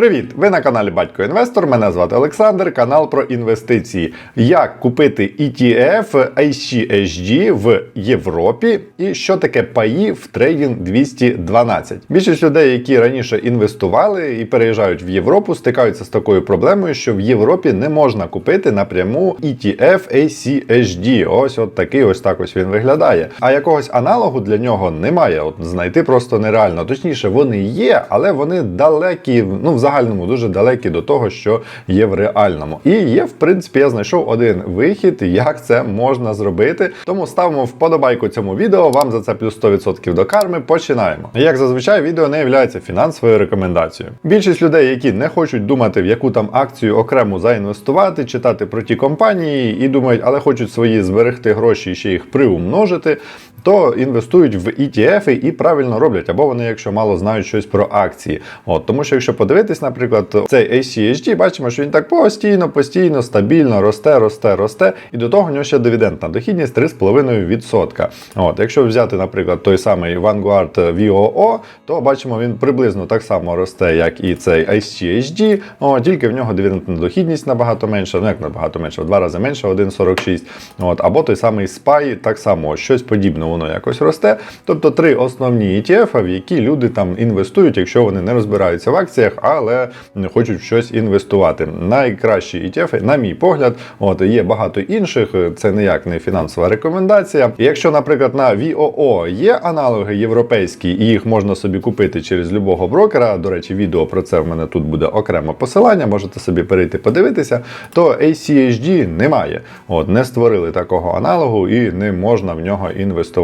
Привіт! Ви на каналі Батько Інвестор. Мене звати Олександр, канал про інвестиції. Як купити ETF HCHG в Європі і що таке паї в трейдинг 212. Більшість людей, які раніше інвестували і переїжджають в Європу, стикаються з такою проблемою, що в Європі не можна купити напряму ETF HCHG. Ось от такий ось так ось він виглядає. А якогось аналогу для нього немає. От знайти просто нереально. Точніше, вони є, але вони далекі, ну в загальному дуже далекі до того, що є в реальному. І є, в принципі, я знайшов один вихід, як це можна зробити. Тому ставимо вподобайку цьому відео. Вам за це плюс 100% до карми. Починаємо. Як зазвичай, відео не є фінансовою рекомендацією. Більшість людей, які не хочуть думати, в яку там акцію окремо заінвестувати, читати про ті компанії і думають, але хочуть свої зберегти гроші і ще їх приумножити. То інвестують в ETF і правильно роблять, або вони, якщо мало знають щось про акції. От тому, що якщо подивитись, наприклад, цей ACHD, бачимо, що він так постійно, постійно, стабільно росте, росте, росте, і до того в нього ще дивідендна дохідність 3,5%. От, якщо взяти, наприклад, той самий Vanguard VOO, то бачимо, він приблизно так само росте, як і цей ACHD, о, тільки в нього дивідендна дохідність набагато менша, ну як набагато менша, в два рази менше, 1,46. От, або той самий SPY, так само щось подібне воно якось росте. Тобто три основні ETF, в які люди там інвестують, якщо вони не розбираються в акціях, але хочуть в щось інвестувати. Найкращі ETF, на мій погляд, от є багато інших. Це ніяк не фінансова рекомендація. Якщо, наприклад, на VOO є аналоги європейські, і їх можна собі купити через любого брокера. До речі, відео про це в мене тут буде окреме посилання. Можете собі перейти подивитися. То ACHD немає. От не створили такого аналогу і не можна в нього інвестувати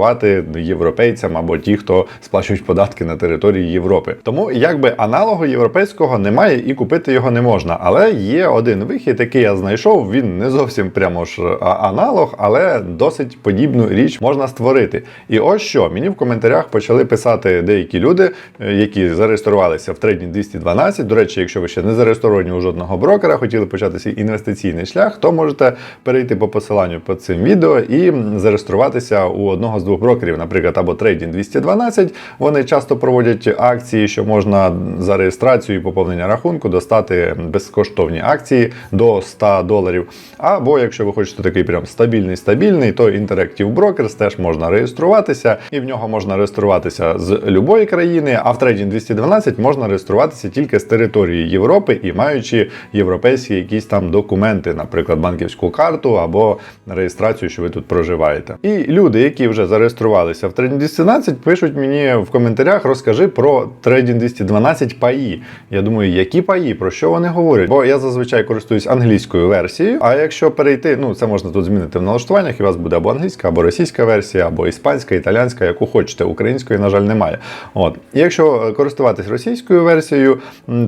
європейцям або ті, хто сплачують податки на території Європи. Тому якби аналогу європейського немає і купити його не можна. Але є один вихід, який я знайшов. Він не зовсім прямо ж аналог, але досить подібну річ можна створити. І ось що мені в коментарях почали писати деякі люди, е, які зареєструвалися в трейдінг 212. До речі, якщо ви ще не зареєстровані у жодного брокера, хотіли почати свій інвестиційний шлях, то можете перейти по посиланню під цим відео і зареєструватися у одного з двох брокерів, наприклад, або трейдінг 212. Вони часто проводять акції, що можна за реєстрацію і поповнення рахунку достати безкоштовні акції до 100 доларів. Або якщо ви хочете такий прям стабільний стабільний, то Interactive Brokers теж можна реєструватися, і в нього можна реєструватися з любої країни. А в трейдінг 212 можна реєструватися тільки з території Європи і маючи європейські якісь там документи, наприклад, банківську карту або реєстрацію, що ви тут проживаєте. І люди, які вже зареєструвалися в трейдінг 212, пишуть мені в коментарях, розкажи про трейдінг 212 паї. Я думаю, які паї, про що вони говорять? Бо я зазвичай користуюсь англійською версією. А якщо перейти, ну це можна тут змінити в налаштуваннях, і у вас буде або англійська, або російська версія, або іспанська, італійська, яку хочете. Української, на жаль, немає. От і якщо користуватись російською версією,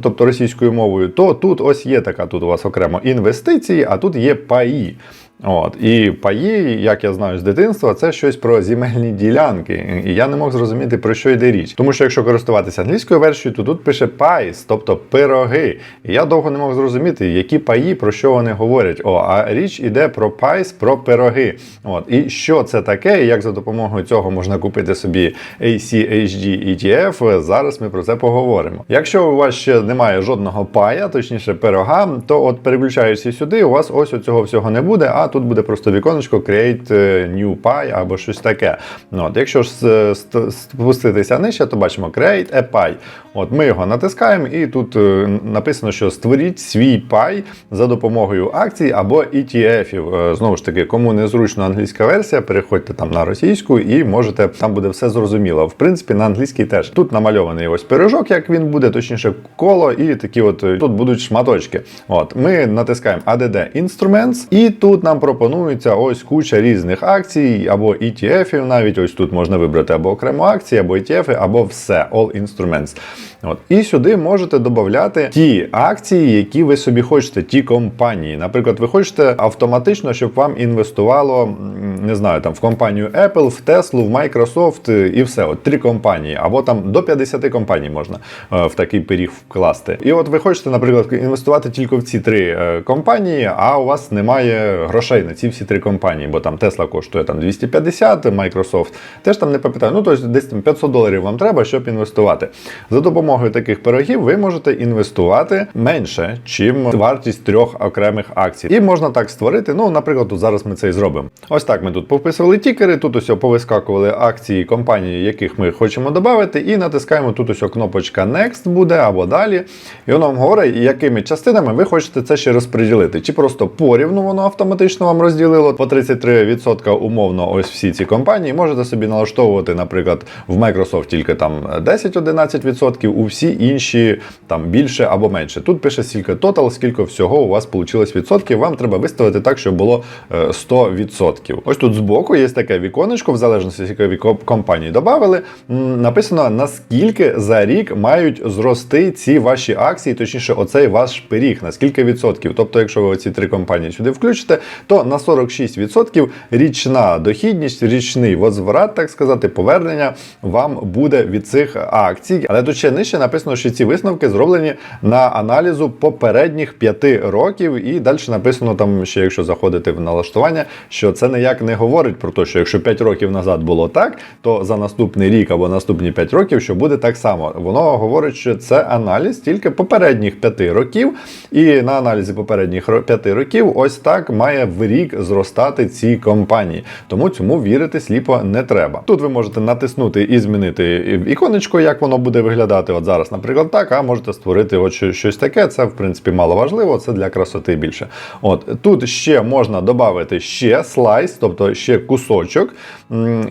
тобто російською мовою, то тут ось є така тут у вас окремо інвестиції, а тут є паї. От і паї, як я знаю з дитинства, це щось про земельні ділянки. І я не мог зрозуміти про що йде річ. Тому що якщо користуватися англійською версією, то тут пише пайс, тобто пироги. І я довго не мог зрозуміти, які паї про що вони говорять. О, а річ іде про пайс, про пироги. От і що це таке, і як за допомогою цього можна купити собі ACHD ETF, Зараз ми про це поговоримо. Якщо у вас ще немає жодного пая, точніше пирога, то от переключаєшся сюди, у вас ось цього всього не буде. а тут буде просто віконечко Create New Pie або щось таке. Ну, от, Якщо ж спуститися нижче, то бачимо Create a Pie. От Ми його натискаємо, і тут е, написано, що створіть свій пай за допомогою акцій або ETF. Е, Знову ж таки, кому незручно англійська версія, переходьте там на російську і можете, там буде все зрозуміло. В принципі, на англійській теж. Тут намальований ось пирожок, як він буде, точніше, коло, і такі от е, тут будуть шматочки. От Ми натискаємо ADD Instruments, і тут нам пропонується ось куча різних акцій або ETF, навіть ось тут можна вибрати або окремо акції, або ETF, або все, All Instruments. От. І сюди можете додати ті акції, які ви собі хочете, ті компанії. Наприклад, ви хочете автоматично, щоб вам інвестувало, не знаю, там в компанію Apple, в Tesla, в Microsoft і все. От три компанії, або там до 50 компаній можна е, в такий пиріг вкласти. І от ви хочете, наприклад, інвестувати тільки в ці три е, компанії, а у вас немає грошей на ці всі три компанії, бо там Tesla коштує там 250, Microsoft теж там не пам'ятаю. Ну тобто десь там 500 доларів вам треба, щоб інвестувати. За допомогою таких пирогів ви можете інвестувати менше, чим вартість трьох окремих акцій. І можна так створити. Ну, наприклад, тут зараз ми це і зробимо. Ось так ми тут повписували тікери, тут ось повискакували акції компанії, яких ми хочемо додати, і натискаємо тут ось кнопочка Next буде або далі. І воно вам говорить, якими частинами ви хочете це ще розподілити. Чи просто порівну воно автоматично вам розділило по 33% умовно ось всі ці компанії. Можете собі налаштовувати, наприклад, в Microsoft тільки там 10-11%, у всі інші там більше або менше. Тут пише скільки total, скільки всього у вас вийшло відсотків. Вам треба виставити так, щоб було е, 100%. Ось тут збоку є таке віконечко, в залежності якої компанії додали. Написано наскільки за рік мають зрости ці ваші акції, точніше, оцей ваш пиріг, на скільки відсотків. Тобто, якщо ви ці три компанії сюди включите, то на 46% річна дохідність, річний возврат, так сказати, повернення вам буде від цих акцій. Але тут ще нижче написано, що ці висновки зроблені на аналізу попередніх 5 років, і далі написано там, ще якщо заходити в налаштування, що це ніяк не говорить про те, що якщо 5 років назад було так, то за наступний рік або наступні 5 років, що буде так само. Воно говорить, що це аналіз тільки попередніх 5 років, і на аналізі попередніх 5 років ось так має в рік зростати ці компанії. Тому цьому вірити сліпо не треба. Тут ви можете натиснути і змінити іконечко, як воно буде виглядати. От зараз, наприклад, так, а можете створити от щось таке. Це в принципі мало важливо, це для красоти більше. От тут ще можна додати ще слайс, тобто ще кусочок,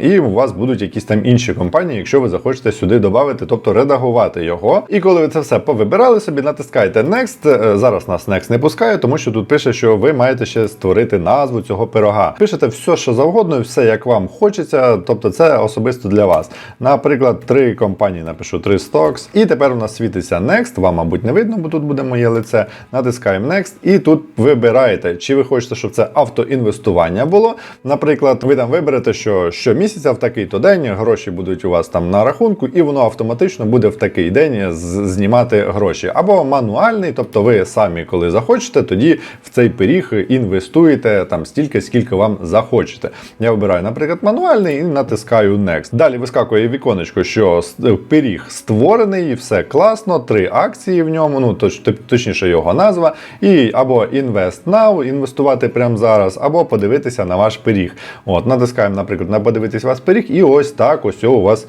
і у вас будуть якісь там інші компанії, якщо ви захочете сюди додати, тобто редагувати його. І коли ви це все повибирали собі, натискаєте Next. Е, Зараз нас Next не пускає, тому що тут пише, що ви маєте ще створити назву цього пирога. Пишете все, що завгодно, все як вам хочеться. Тобто, це особисто для вас. Наприклад, три компанії напишу три stocks. І тепер у нас світиться Next. Вам, мабуть, не видно, бо тут буде моє лице. Натискаємо Next, і тут вибираєте, чи ви хочете, щоб це автоінвестування було. Наприклад, ви там виберете, що щомісяця в такий-то день гроші будуть у вас там на рахунку, і воно автоматично буде в такий день знімати гроші. Або мануальний, тобто ви самі, коли захочете, тоді в цей пиріг інвестуєте там стільки, скільки вам захочете. Я вибираю, наприклад, мануальний і натискаю Next. Далі вискакує віконечко, що пиріг створений, все класно, три акції в ньому, ну точ, точ- точніше його назва, і або Invest Now, інвестувати прямо зараз, або подивитися на ваш пиріг. От, натискаємо, наприклад, на подивитись ваш пиріг, і ось так ось у вас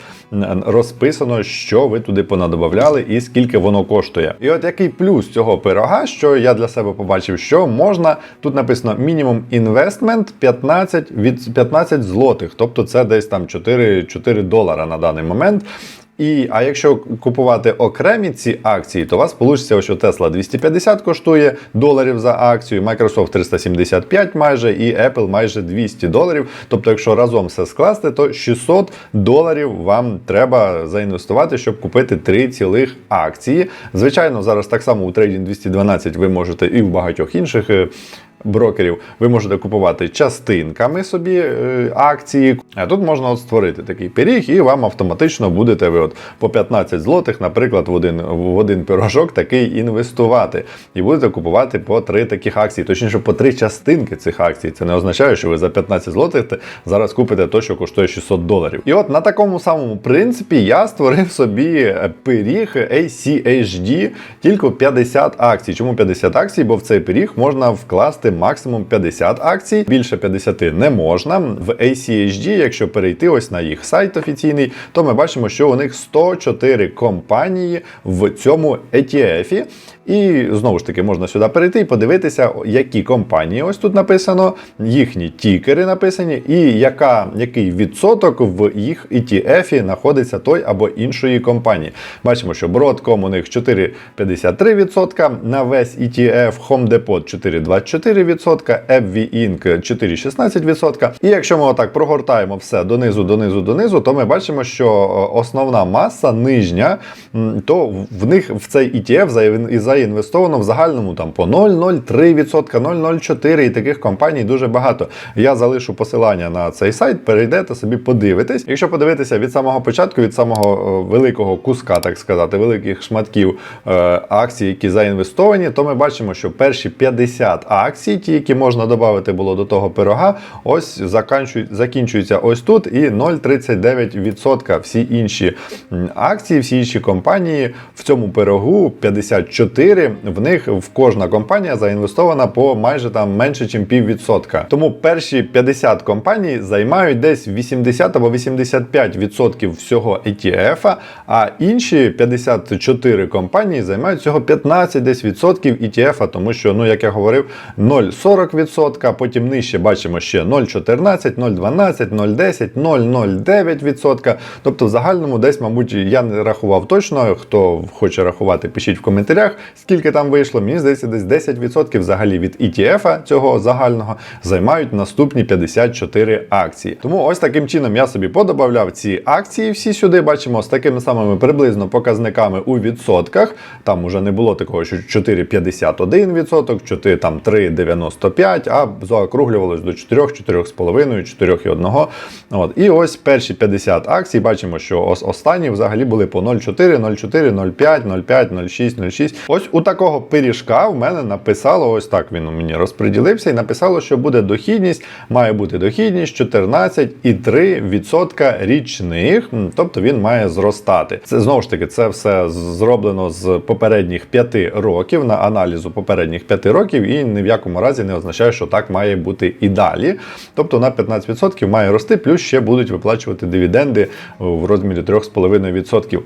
розписано, що ви туди понадобавляли і скільки воно коштує. І от який плюс цього пирога, що я для себе побачив, що можна тут написано мінімум інвестмент 15 від 15 злотих, тобто це десь там 4, 4 долара на даний момент. І, а якщо купувати окремі ці акції, то у вас вийде, що Tesla 250 коштує доларів за акцію, Microsoft 375 майже і Apple майже 200 доларів. Тобто, якщо разом все скласти, то 600 доларів вам треба заінвестувати, щоб купити три цілих акції. Звичайно, зараз так само у Trading 212 ви можете і в багатьох інших. Брокерів ви можете купувати частинками собі е, акції. А тут можна от створити такий пиріг, і вам автоматично будете ви от по 15 злотих, наприклад, в один в один пирожок такий інвестувати. І будете купувати по три таких акції, точніше по три частинки цих акцій. Це не означає, що ви за 15 злотих зараз купите то, що коштує 600 доларів. І от на такому самому принципі я створив собі е, пиріг ACHD тільки 50 акцій. Чому 50 акцій? Бо в цей пиріг можна вкласти максимум 50 акцій, більше 50 не можна. В ACHD, якщо перейти ось на їх сайт офіційний, то ми бачимо, що у них 104 компанії в цьому ETF. І знову ж таки можна сюди перейти і подивитися, які компанії ось тут написано, їхні тікери написані, і яка, який відсоток в їх ETF знаходиться той або іншої компанії. Бачимо, що Broadcom у них 4,53%, на весь ETF Home Depot 4,24%, AbbVie Inc. 4,16%. І якщо ми отак прогортаємо все донизу, донизу, донизу, то ми бачимо, що е, основна маса нижня, то в них в цей ETF заяв- і заінвестовано в загальному там по 0,03%, 0,04% і таких компаній дуже багато. Я залишу посилання на цей сайт, перейдете собі, подивитесь. Якщо подивитися від самого початку, від самого е, великого куска, так сказати, великих шматків е, акцій, які заінвестовані, то ми бачимо, що перші 50 акцій, ті, які можна додати було до того пирога, ось закінчуються ось тут, і 0,39% всі інші акції, всі інші компанії в цьому пирогу 54, в них в кожна компанія заінвестована по майже там менше, ніж піввідсотка. Тому перші 50 компаній займають десь 80 або 85% всього ETF, а інші 54 компанії займають всього 15 десь відсотків ETF, тому що, ну як я говорив, 0,40%, потім нижче бачимо ще 0,14, 0,12, 0,10, 0,09%. Тобто в загальному десь, мабуть, я не рахував точно. Хто хоче рахувати, пишіть в коментарях, скільки там вийшло. Мені здається, десь 10% взагалі від ETF цього загального займають наступні 54 акції. Тому ось таким чином я собі подобавляв ці акції всі сюди. Бачимо з такими самими приблизно показниками у відсотках. Там уже не було такого, що 4,51%, 4, там 3,95%, а заокруглювалось до 4, 4,5, 4,1. От. І ось перші 50 акцій бачимо, що ос- останні взагалі були по 0,4, 0,4, 0,5, 0,5, 0,6, 0,6. Ось у такого пиріжка в мене написало, ось так він у мені розподілився, і написало, що буде дохідність, має бути дохідність 14,3% річних, тобто він має зростати. Це знову ж таки, це все зроблено з попередніх 5 років на аналізу попередніх 5 років, і ні в якому разі не означає, що так має бути і далі. Тобто на 15% має рости, плюс ще будуть виплачувати дивіденди в розмірі 3,5%.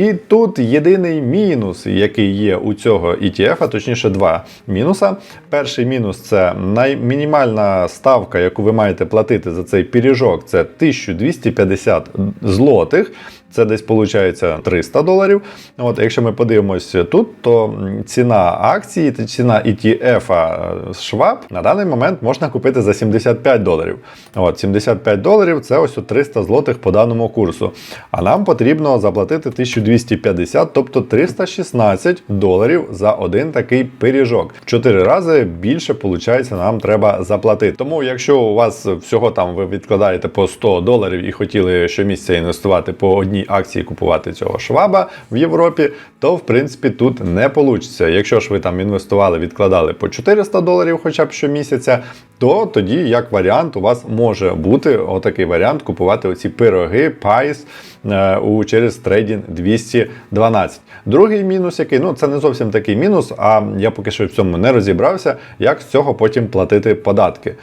І тут єдиний мінус, який є у цього ETF, а точніше два мінуса. Перший мінус це мінімальна ставка, яку ви маєте платити за цей пиріжок, це 1250 злотих. Це десь виходить 300 доларів. От, якщо ми подивимося тут, то ціна акції ціна ETF Schwab на даний момент можна купити за 75 доларів. От, 75 доларів це ось 300 злотих по даному курсу. А нам потрібно заплатити 1250, тобто 316 доларів за один такий пиріжок. В 4 рази більше, виходить, нам треба заплатити. Тому, якщо у вас всього там ви відкладаєте по 100 доларів і хотіли щомісяця інвестувати по одній акції купувати цього шваба в Європі, то в принципі тут не вийде. Якщо ж ви там інвестували, відкладали по 400 доларів хоча б щомісяця, то тоді, як варіант, у вас може бути отакий варіант купувати оці пироги, пайс е, у через трейдінг 212. Другий мінус, який ну це не зовсім такий мінус, а я поки що в цьому не розібрався, як з цього потім платити податки.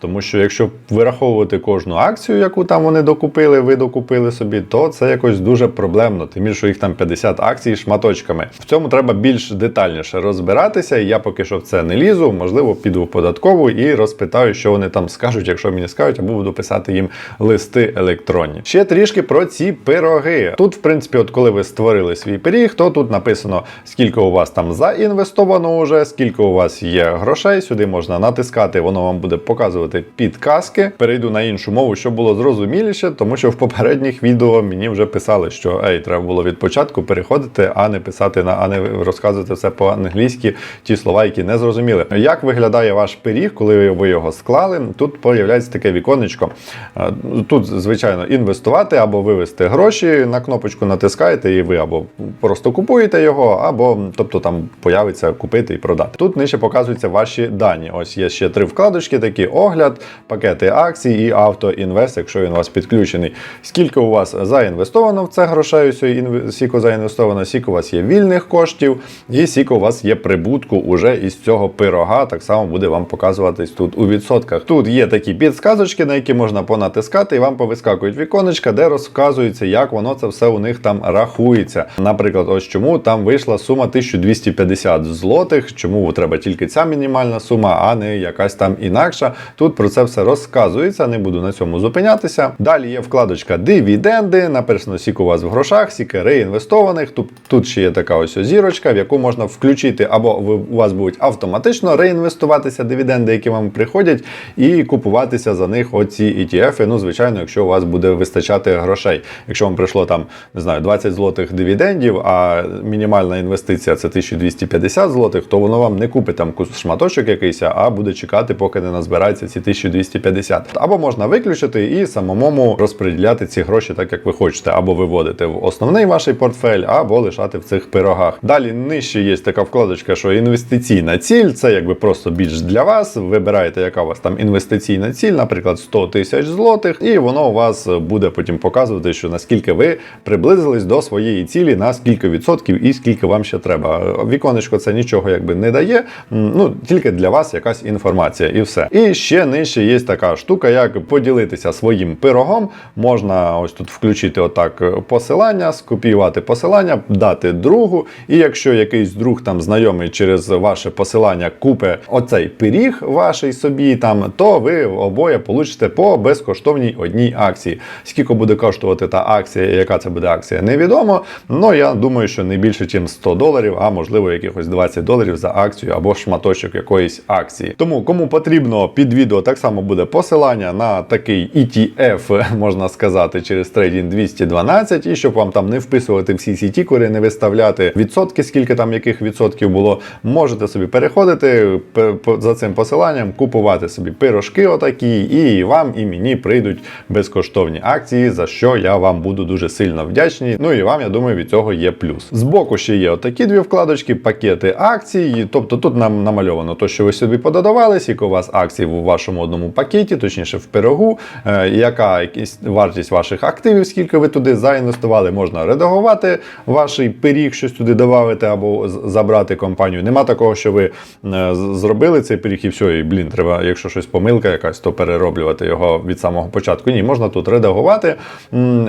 Тому що якщо вираховувати кожну акцію, яку там вони докупили, ви докупили собі, то це якось дуже проблемно. Тим більше, їх там 50 акцій шматочками. В цьому треба більш детальніше розбиратися. Я поки що в це не лізу. Можливо, піду в податкову і розпитаю, що вони там скажуть, якщо мені скажуть, або буду писати їм листи електронні. Ще трішки про ці пироги. Тут, в принципі, от коли ви створили свій пиріг, то тут написано, скільки у вас там заінвестовано уже, скільки у вас є грошей. Сюди можна натискати, воно вам буде показувати підказки. Перейду на іншу мову, щоб було зрозуміліше, тому що в попередніх відео мені вже писали, що ей, треба було від початку переходити, а не писати на, а не розказувати все по-англійськи, ті слова, які не зрозуміли. Як виглядає ваш пиріг, коли ви його склали? Тут появляється таке віконечко. Е, Тут, звичайно, інвестувати або вивести гроші. На кнопочку натискаєте, і ви або просто купуєте його, або тобто там появиться купити і продати. Тут нижче показуються ваші дані. Ось є ще три вкладочки: такі огляд, пакети акцій і автоінвест, якщо він у вас підключений. Скільки у вас заінвестовано в це грошей, інве- заінвестовано, скільки у вас є вільних коштів, і скільки у вас є прибутку уже із цього пирога. Так само буде вам показуватись тут у відсотках. Тут є такі підсказочки, на які можна понатискати, і вам повискакують віконечка, де розказується, як воно це все у них там рахується. Наприклад, ось чому там вийшла сума 1250 злотих, чому треба тільки ця мінімальна сума, а не якась там інакша. Тут Тут про це все розказується, не буду на цьому зупинятися. Далі є вкладочка дивіденди. Написано скільки у вас в грошах, скільки реінвестованих. Тут, тут ще є така ось зірочка, в яку можна включити, або ви, у вас будуть автоматично реінвестуватися дивіденди, які вам приходять, і купуватися за них оці ETF. Ну, звичайно, якщо у вас буде вистачати грошей. Якщо вам прийшло там, не знаю, 20 злотих дивідендів, а мінімальна інвестиція це 1250 злотих, то воно вам не купить там шматочок якийсь, а буде чекати, поки не назбирається ці 1250. Або можна виключити і самому розподіляти ці гроші так, як ви хочете, або виводити в основний ваш портфель, або лишати в цих пирогах. Далі нижче є така вкладочка, що інвестиційна ціль це якби просто більш для вас. Вибираєте, яка у вас там інвестиційна ціль, наприклад, 100 тисяч злотих, і воно у вас буде потім показувати, що наскільки ви приблизились до своєї цілі, на скільки відсотків і скільки вам ще треба. Віконечко це нічого якби не дає. Ну тільки для вас якась інформація, і все. І ще нижче є така штука, як поділитися своїм пирогом. Можна ось тут включити отак посилання, скопіювати посилання, дати другу. І якщо якийсь друг там знайомий через ваше посилання купе оцей пиріг ваший собі, там, то ви обоє получите по безкоштовній одній акції. Скільки буде коштувати та акція, яка це буде акція, невідомо. Ну я думаю, що не більше, ніж 100 доларів, а можливо якихось 20 доларів за акцію або шматочок якоїсь акції. Тому кому потрібно під відео так само буде посилання на такий ETF, можна сказати, через трейдінг 212, і щоб вам там не вписувати всі ці тікери, не виставляти відсотки, скільки там яких відсотків було, можете собі переходити пе- за цим посиланням, купувати собі пирожки отакі, і вам і мені прийдуть безкоштовні акції, за що я вам буду дуже сильно вдячний. Ну і вам, я думаю, від цього є плюс. Збоку ще є отакі дві вкладочки, пакети акцій. Тобто тут нам намальовано то, що ви собі пододавали, скільки у вас акцій у вашому одному пакеті, точніше в пирогу, е, яка вартість ваших активів, скільки ви туди заінвестували, можна редагувати ваш пиріг, щось туди додати або забрати компанію. Нема такого, що ви е, зробили цей пиріг і все, і блін, треба, якщо щось помилка якась, то перероблювати його від самого початку. Ні, можна тут редагувати,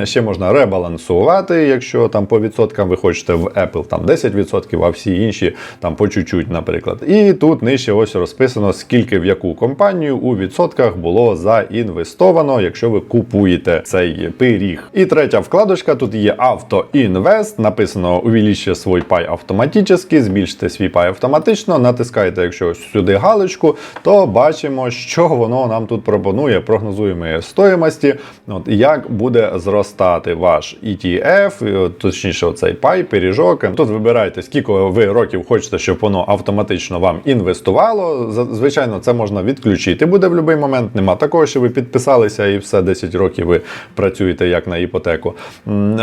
ще можна ребалансувати, якщо там по відсоткам ви хочете в Apple там 10%, а всі інші там по чуть-чуть, наприклад. І тут нижче ось розписано, скільки в яку компанію у відсотках було заінвестовано, якщо ви купуєте цей пиріг. І третя вкладочка тут є автоінвест. Написано увеличте свій пай автоматично, збільшите свій пай автоматично. Натискаєте, якщо сюди галочку, то бачимо, що воно нам тут пропонує. Прогнозуємо стоїмості, от як буде зростати ваш ETF, е, точніше, оцей пай, пиріжок. Тут вибирайте, скільки ви років хочете, щоб воно автоматично вам інвестувало. Звичайно, це можна відключити. Буде в будь-який момент. Нема такого, що ви підписалися і все 10 років ви працюєте як на іпотеку.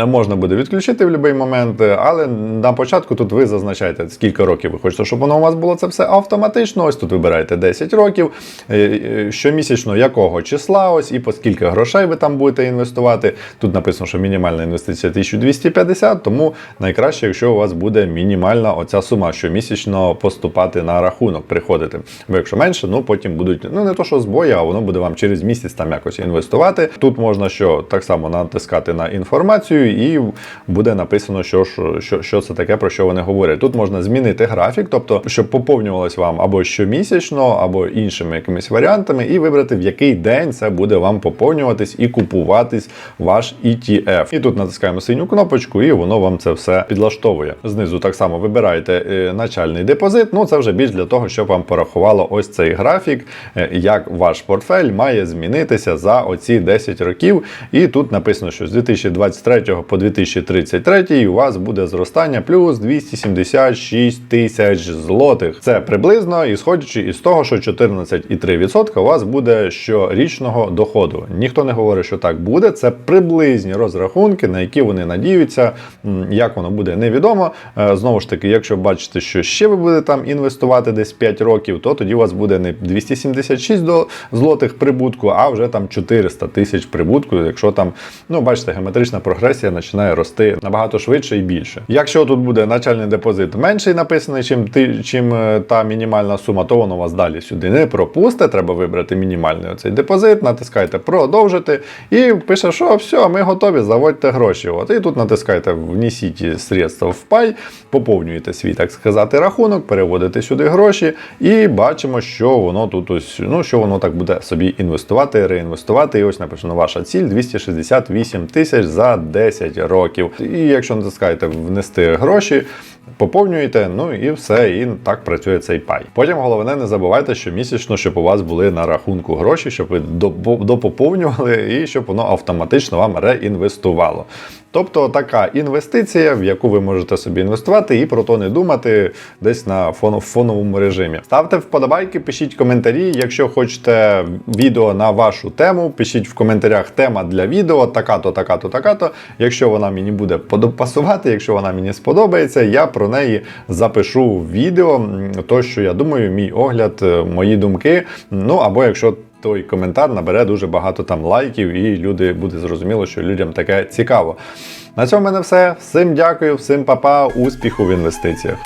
Можна буде відключити в будь-який момент, але на початку тут ви зазначаєте, скільки років ви хочете, щоб воно у вас було це все автоматично. Ось тут вибираєте 10 років, е, е, щомісячно якого числа, ось і по скільки грошей ви там будете інвестувати. Тут написано, що мінімальна інвестиція 1250, тому найкраще, якщо у вас буде мінімальна оця сума, щомісячно поступати на рахунок, приходити. Бо якщо менше, ну потім будуть ну не то, що збої, а воно буде вам через місяць там якось інвестувати. Тут можна що так само натискати на інформацію, і буде написано, що, що, що це таке, про що вони говорять. Тут можна змінити графік, тобто, щоб поповнювалось вам або щомісячно, або іншими якимись варіантами, і вибрати, в який день це буде вам поповнюватись і купуватись ваш ETF. І тут натискаємо синю кнопочку, і воно вам це все підлаштовує. Знизу так само вибираєте е, начальний депозит. Ну це вже більш для того, щоб вам порахувало ось цей графік, е, як ваш портфель має змінитися за оці 10 років. І тут написано, що з 2023 по 2033 у вас буде зростання плюс 276 тисяч злотих. Це приблизно ісходячи із того, що 14,3% у вас буде щорічного доходу. Ніхто не говорить, що так буде. Це приблизні розрахунки, на які вони надіються. Як воно буде, невідомо. Е, Знову ж таки, якщо бачите, що ще ви будете там інвестувати десь 5 років, то тоді у вас буде не 276 до злотих прибутку, а вже там 400 тисяч прибутку. Якщо там, ну бачите, геометрична прогресія починає рости набагато швидше і більше. Якщо тут буде начальний депозит менший написаний, чим ти, чим е, та мінімальна сума, то воно вас далі сюди не пропусте. Треба вибрати мінімальний оцей депозит, натискаєте продовжити і пише, що все, ми готові, заводьте гроші. От і тут натискаєте внесіть средства в пай, поповнюєте свій, так сказати, рахунок, переводите сюди гроші, і бачимо, що воно тут ось ну що воно так буде собі інвестувати, реінвестувати. І ось написано ваша ціль 268 тисяч за 10 років. І якщо натискаєте внести гроші. Поповнюєте, ну і все, і так працює цей пай. Потім головне, не забувайте, що місячно, щоб у вас були на рахунку гроші, щоб ви допоповнювали і щоб воно автоматично вам реінвестувало. Тобто така інвестиція, в яку ви можете собі інвестувати і про то не думати десь на фоновому режимі. Ставте вподобайки, пишіть коментарі. Якщо хочете відео на вашу тему, пишіть в коментарях тема для відео, така-то, така-то, така-то. Якщо вона мені буде пасувати, якщо вона мені сподобається, я про неї запишу відео. То, що я думаю, мій огляд, е, мої думки. Ну або якщо той коментар набере дуже багато там лайків, і люди буде зрозуміло, що людям таке цікаво. На цьому в мене все. Всім дякую, всім па-па, успіху в інвестиціях.